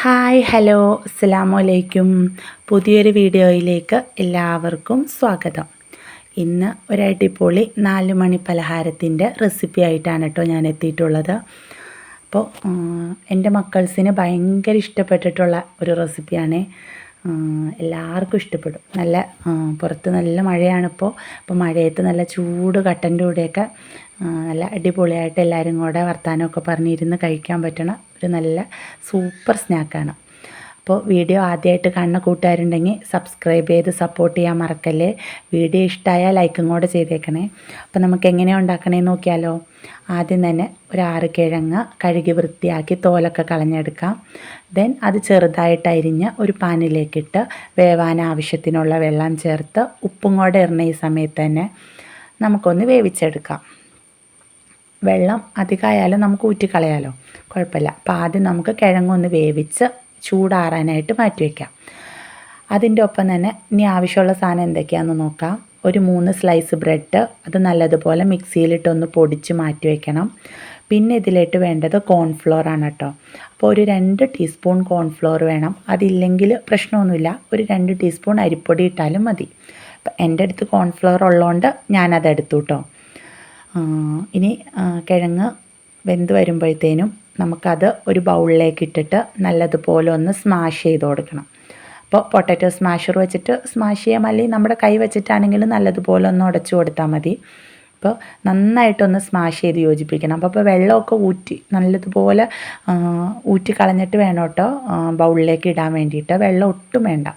Hi hello അസ്സാം പുതിയൊരു വീഡിയോയിലേക്ക് എല്ലാവർക്കും സ്വാഗതം. ഇന്ന് ഒരു അടിപൊളി നാല് മണി പലഹാരത്തിന്റെ റെസിപ്പി ആയിട്ടാണ് കേട്ടോ ഞാൻ എത്തിയിട്ടുള്ളത്. അപ്പോൾ എന്റെ മക്കൾസിന് ഭയങ്കര ഇഷ്ടപ്പെട്ടിട്ടുള്ള ഒരു റെസിപ്പിയാണ്. എല്ലാവർക്കും ഇഷ്ടപ്പെടും. നല്ല പുറത്ത് നല്ല മഴയാണിപ്പോൾ. അപ്പോൾ മഴയത്ത് നല്ല ചൂട് കട്ടന്റെ കൂടെയൊക്കെ നല്ല അടിപൊളിയായിട്ട് എല്ലാവരും കൂടെ വർത്തമാനമൊക്കെ പറഞ്ഞിരുന്ന് കഴിക്കാൻ പറ്റണ. ഒരു നല്ല സൂപ്പർ സ്നാക്കാണ്. അപ്പോൾ വീഡിയോ ആദ്യമായിട്ട് കാണുന്ന കൂട്ടുകാരുണ്ടെങ്കിൽ സബ്സ്ക്രൈബ് ചെയ്ത് സപ്പോർട്ട് ചെയ്യാൻ മറക്കല്ലേ. വീഡിയോ ഇഷ്ടമായാൽ ലൈക്കും കൂടെ ചെയ്തേക്കണേ. അപ്പോൾ നമുക്ക് എങ്ങനെയാണ് ഉണ്ടാക്കണേ നോക്കിയാലോ. ആദ്യം തന്നെ ഒരു ആറ് കിഴങ്ങ് കഴുകി വൃത്തിയാക്കി തോലൊക്കെ കളഞ്ഞെടുക്കാം. ദെൻ അത് ചെറുതായിട്ട് അരിഞ്ഞ് ഒരു പാനിലേക്കിട്ട് വേവാൻ ആവശ്യത്തിനുള്ള വെള്ളം ചേർത്ത് ഉപ്പും കൂടെ ഇറങ്ങുന്ന ഈ സമയത്ത് തന്നെ നമുക്കൊന്ന് വേവിച്ചെടുക്കാം. വെള്ളം അധികമായാലും നമുക്ക് ഊറ്റിക്കളയാലോ? കുഴപ്പമില്ല. അപ്പോൾ ആദ്യം നമുക്ക് കിഴങ്ങൊന്ന് വേവിച്ച് ചൂടാറാനായിട്ട് മാറ്റി വയ്ക്കാം അതിന്റെ ഒപ്പം തന്നെ ഇനി ആവശ്യമുള്ള സാധനം എന്തൊക്കെയാണെന്ന് നോക്കാം. ഒരു മൂന്ന് സ്ലൈസ് ബ്രെഡ് അത് നല്ലതുപോലെ മിക്സിയിലിട്ടൊന്ന് പൊടിച്ച് മാറ്റി വയ്ക്കണം പിന്നെ ഇതിലേക്ക് വേണ്ടത് കോൺഫ്ലോർ ആണ് കേട്ടോ. അപ്പോൾ ഒരു രണ്ട് ടീസ്പൂൺ കോൺഫ്ലോർ വേണം. അതില്ലെങ്കിൽ പ്രശ്നമൊന്നുമില്ല. ഒരു രണ്ട് ടീസ്പൂൺ അരിപ്പൊടി ഇട്ടാലും മതി. അപ്പം എന്റെ അടുത്ത് കോൺഫ്ലോർ ഉള്ളതുകൊണ്ട് ഞാനത് എടുത്തു കേട്ടോ. ഇനി കിഴങ്ങ് വെന്ത് വരുമ്പോഴത്തേനും നമുക്കത് ഒരു ബൗളിലേക്ക് ഇട്ടിട്ട് നല്ലതുപോലെ ഒന്ന് സ്മാഷ് ചെയ്ത് കൊടുക്കണം. അപ്പോൾ പൊട്ടറ്റോ സ്മാഷർ വെച്ചിട്ട് സ്മാഷ് ചെയ്യാം. അല്ലെങ്കിൽ നമ്മുടെ കൈ വെച്ചിട്ടാണെങ്കിലും നല്ലതുപോലെ ഒന്ന് ഉടച്ചു കൊടുത്താൽ മതി. അപ്പോൾ നന്നായിട്ടൊന്ന് സ്മാഷ് ചെയ്ത് യോജിപ്പിക്കണം. അപ്പോൾ ഇപ്പോൾ വെള്ളമൊക്കെ ഊറ്റി നല്ലതുപോലെ ഊറ്റി കളഞ്ഞിട്ട് വേണം കേട്ടോ ബൗളിലേക്ക് ഇടാൻ വേണ്ടിയിട്ട്. വെള്ളം ഒട്ടും വേണ്ട.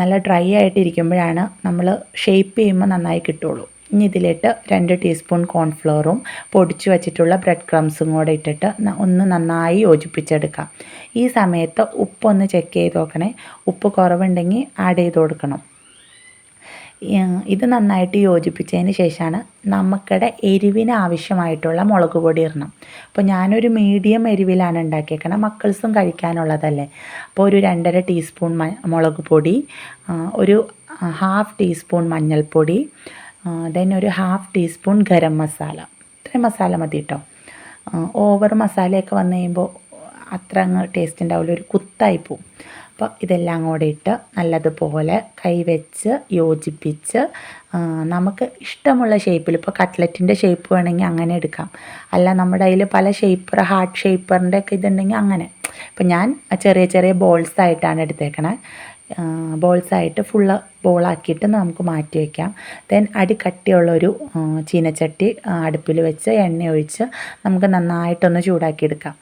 നല്ല ഡ്രൈ ആയിട്ടിരിക്കുമ്പോഴാണ് നമ്മൾ ഷേപ്പ് ചെയ്യുമ്പോൾ നന്നായി കിട്ടുള്ളൂ ഇനി ഇതിലിട്ട് രണ്ട് ടീസ്പൂൺ കോൺഫ്ലോറും പൊടിച്ചു വച്ചിട്ടുള്ള ബ്രെഡ് ക്രംസും കൂടെ ഇട്ടിട്ട് ഒന്ന് നന്നായി യോജിപ്പിച്ചെടുക്കാം. ഈ സമയത്ത് ഉപ്പൊന്ന് ചെക്ക് ചെയ്ത് നോക്കണേ. ഉപ്പ് കുറവുണ്ടെങ്കിൽ ആഡ് ചെയ്ത് കൊടുക്കണം. ഇത് നന്നായിട്ട് യോജിപ്പിച്ചതിന് ശേഷമാണ് നമുക്കിടെ എരിവിന് ആവശ്യമായിട്ടുള്ള മുളക് പൊടി ഇടണം. അപ്പോൾ ഞാനൊരു മീഡിയം എരിവിലാണ് ഉണ്ടാക്കിയേക്കണം. മക്കൾസും കഴിക്കാനുള്ളതല്ലേ. അപ്പോൾ ഒരു രണ്ടര ടീസ്പൂൺ മുളക് പൊടി ഒരു ഹാഫ് ടീസ്പൂൺ മഞ്ഞൾപ്പൊടി ദെൻ ഒരു ഹാഫ് ടീസ്പൂൺ ഗരം മസാല ഇത്രയും മസാല മതി കേട്ടോ ഓവർ മസാലയൊക്കെ വന്നു കഴിയുമ്പോൾ അത്ര അങ്ങ് ടേസ്റ്റ് ഉണ്ടാവില്ല ഒരു കുത്തായി പോവും. അപ്പോൾ ഇതെല്ലാം കൂടെ ഇട്ട് നല്ലതുപോലെ കൈവച്ച് യോജിപ്പിച്ച് നമുക്ക് ഇഷ്ടമുള്ള ഷേപ്പിൽ ഇപ്പോൾ കട്ട്ലറ്റിന്റെ ഷേപ്പ് വേണമെങ്കിൽ അങ്ങനെ എടുക്കാം. അല്ല നമ്മുടെ അതിൽ പല ഷേപ്പർ ഹാർട്ട് ഷേപ്പറിന്റെ ഒക്കെ ഇതുണ്ടെങ്കിൽ അങ്ങനെ. ഇപ്പം ഞാൻ ചെറിയ ചെറിയ ബോൾസ് ആയിട്ടാണ് എടുത്തേക്കണേ. ബോൾസായിട്ട് ഫുള്ള് ബോളാക്കിയിട്ട് നമുക്ക് മാറ്റി വയ്ക്കാം ദെൻ അടി കട്ടിയുള്ളൊരു ചീനച്ചട്ടി അടുപ്പിൽ വെച്ച് എണ്ണ ഒഴിച്ച് നമുക്ക് നന്നായിട്ടൊന്ന് ചൂടാക്കിയെടുക്കാം.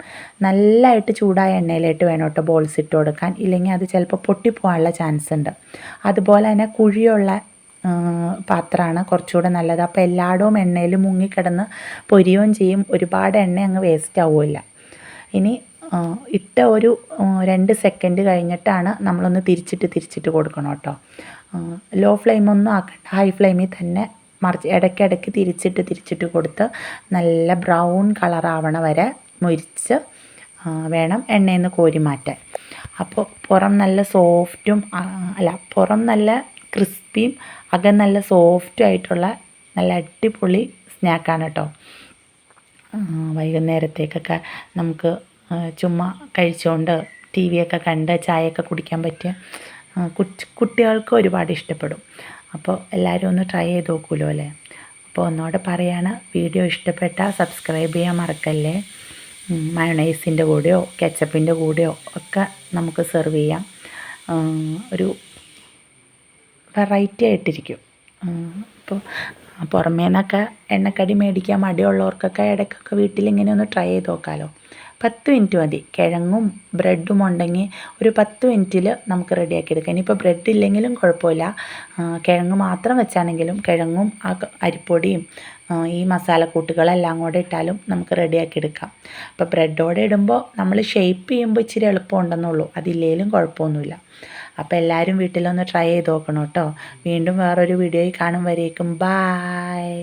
നല്ലതായിട്ട് ചൂടായ എണ്ണയിലായിട്ട് വേണം കേട്ടോ ബോൾസ് ഇട്ട് കൊടുക്കാൻ. ഇല്ലെങ്കിൽ അത് ചിലപ്പോൾ പൊട്ടിപ്പോകാനുള്ള ചാൻസ് ഉണ്ട്. അതുപോലെ തന്നെ കുഴിയുള്ള പാത്രമാണ് കുറച്ചുകൂടെ നല്ലത്. അപ്പോൾ എല്ലായിടവും എണ്ണയിൽ മുങ്ങിക്കിടന്ന് പൊരിയുകയും ചെയ്യും. ഒരുപാട് എണ്ണ അങ്ങ് വേസ്റ്റ് ആവുമല്ല ഇനി ഇട്ട ഒരു രണ്ട് സെക്കൻഡ് കഴിഞ്ഞിട്ടാണ് നമ്മളൊന്ന് തിരിച്ചിട്ട് തിരിച്ചിട്ട് കൊടുക്കണം കേട്ടോ. ലോ ഫ്ലെയിമൊന്നും ആക്കണ്ട. ഹൈ ഫ്ലെയിമിൽ തന്നെ മറിച്ച് ഇടയ്ക്കിടയ്ക്ക് തിരിച്ചിട്ട് തിരിച്ചിട്ട് കൊടുത്ത് നല്ല ബ്രൗൺ കളറാവണ വരെ മുരിച്ച് വേണം എണ്ണയിൽ നിന്ന് കോരി മാറ്റാൻ. അപ്പോൾ പുറം നല്ല സോഫ്റ്റും അല്ല പുറം നല്ല ക്രിസ്പിയും അകം നല്ല സോഫ്റ്റും ആയിട്ടുള്ള നല്ല അടിപൊളി സ്നാക്കാണ് കേട്ടോ. വൈകുന്നേരത്തേക്കൊക്കെ നമുക്ക് ചുമ്മാ കഴിച്ചുകൊണ്ട് ടി വിയൊക്കെ കണ്ട് ചായയൊക്കെ കുടിക്കാൻ പറ്റിയ കുട്ടികൾക്ക് ഒരുപാട് ഇഷ്ടപ്പെടും. അപ്പോൾ എല്ലാവരും ഒന്ന് ട്രൈ ചെയ്ത് നോക്കുമല്ലോ അല്ലേ? അപ്പോൾ ഒന്നോടെ പറയാണ് വീഡിയോ ഇഷ്ടപ്പെട്ടാൽ സബ്സ്ക്രൈബ് ചെയ്യാൻ മറക്കല്ലേ? മയണൈസിന്റെ കൂടെയോ കെച്ചപ്പിന്റെ കൂടെയോ ഒക്കെ നമുക്ക് സെർവ് ചെയ്യാം. ഒരു വെറൈറ്റി ആയിട്ടിരിക്കും. അപ്പോൾ പുറമേ നിന്നൊക്കെ എണ്ണക്കടി മേടിക്കാൻ മടിയുള്ളവർക്കൊക്കെ ഇടയ്ക്കൊക്കെ വീട്ടിൽ ഇങ്ങനെ ഒന്ന് ട്രൈ ചെയ്ത് നോക്കാമല്ലോ പത്ത് മിനിറ്റ് മതി. കിഴങ്ങും ബ്രെഡും ഉണ്ടെങ്കിൽ ഒരു പത്ത് മിനിറ്റിൽ നമുക്ക് റെഡിയാക്കി എടുക്കാം ഇനിയിപ്പോൾ ബ്രെഡ് ഇല്ലെങ്കിലും കുഴപ്പമില്ല. കിഴങ്ങ് മാത്രം വെച്ചാണെങ്കിലും കിഴങ്ങും ആ അരിപ്പൊടിയും ഈ മസാലക്കൂട്ടുകളെല്ലാം കൂടെ ഇട്ടാലും നമുക്ക് റെഡിയാക്കി എടുക്കാം അപ്പോൾ ബ്രെഡോടെ ഇടുമ്പോൾ നമ്മൾ ഷേപ്പ് ചെയ്യുമ്പോൾ ഇച്ചിരി എളുപ്പമുണ്ടെന്നുള്ളൂ. അതില്ലേലും കുഴപ്പമൊന്നുമില്ല. അപ്പോൾ എല്ലാവരും വീട്ടിലൊന്ന് ട്രൈ ചെയ്ത് നോക്കണം കേട്ടോ. വീണ്ടും വേറൊരു വീഡിയോയിൽ കാണും വരേക്കും. ബായ്.